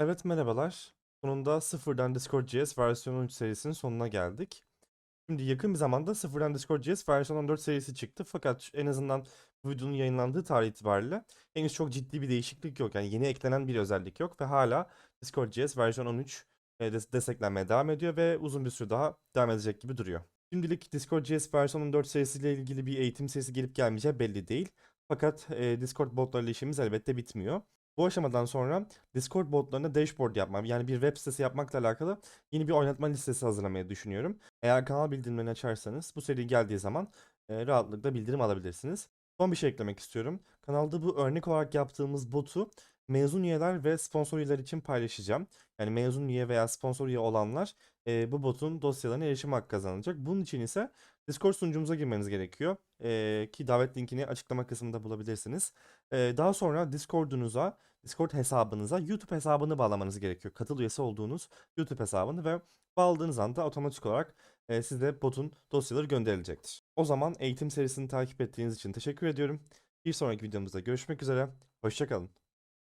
Evet merhabalar. Sonunda sıfırdan Discord.js versiyon 13 serisinin sonuna geldik. Şimdi yakın bir zamanda sıfırdan Discord.js versiyon 14 serisi çıktı. Fakat en azından videonun yayınlandığı tarih itibariyle henüz çok ciddi bir değişiklik yok. Yani yeni eklenen bir özellik yok ve hala Discord.js versiyon 13 e, des- desteklenmeye devam ediyor ve uzun bir süre daha devam edecek gibi duruyor. Şimdilik Discord.js versiyon 14 serisiyle ilgili bir eğitim serisi gelip gelmeyeceği belli değil. Fakat e, Discord botlarıyla işimiz elbette bitmiyor. Bu aşamadan sonra Discord botlarına dashboard yapmam yani bir web sitesi yapmakla alakalı yeni bir oynatma listesi hazırlamayı düşünüyorum. Eğer kanal bildirimlerini açarsanız bu seri geldiği zaman e, rahatlıkla bildirim alabilirsiniz. Son bir şey eklemek istiyorum. Kanalda bu örnek olarak yaptığımız botu mezun üyeler ve sponsor üyeler için paylaşacağım. Yani mezun üye veya sponsor üye olanlar e, bu botun dosyalarına erişim hakkı kazanacak. Bunun için ise Discord sunucumuza girmeniz gerekiyor. E, ki davet linkini açıklama kısmında bulabilirsiniz. E, daha sonra Discord'unuza, Discord hesabınıza YouTube hesabını bağlamanız gerekiyor. Katıl üyesi olduğunuz YouTube hesabını ve bağladığınız anda otomatik olarak e, size botun dosyaları gönderilecektir. O zaman eğitim serisini takip ettiğiniz için teşekkür ediyorum. Bir sonraki videomuzda görüşmek üzere. Hoşçakalın.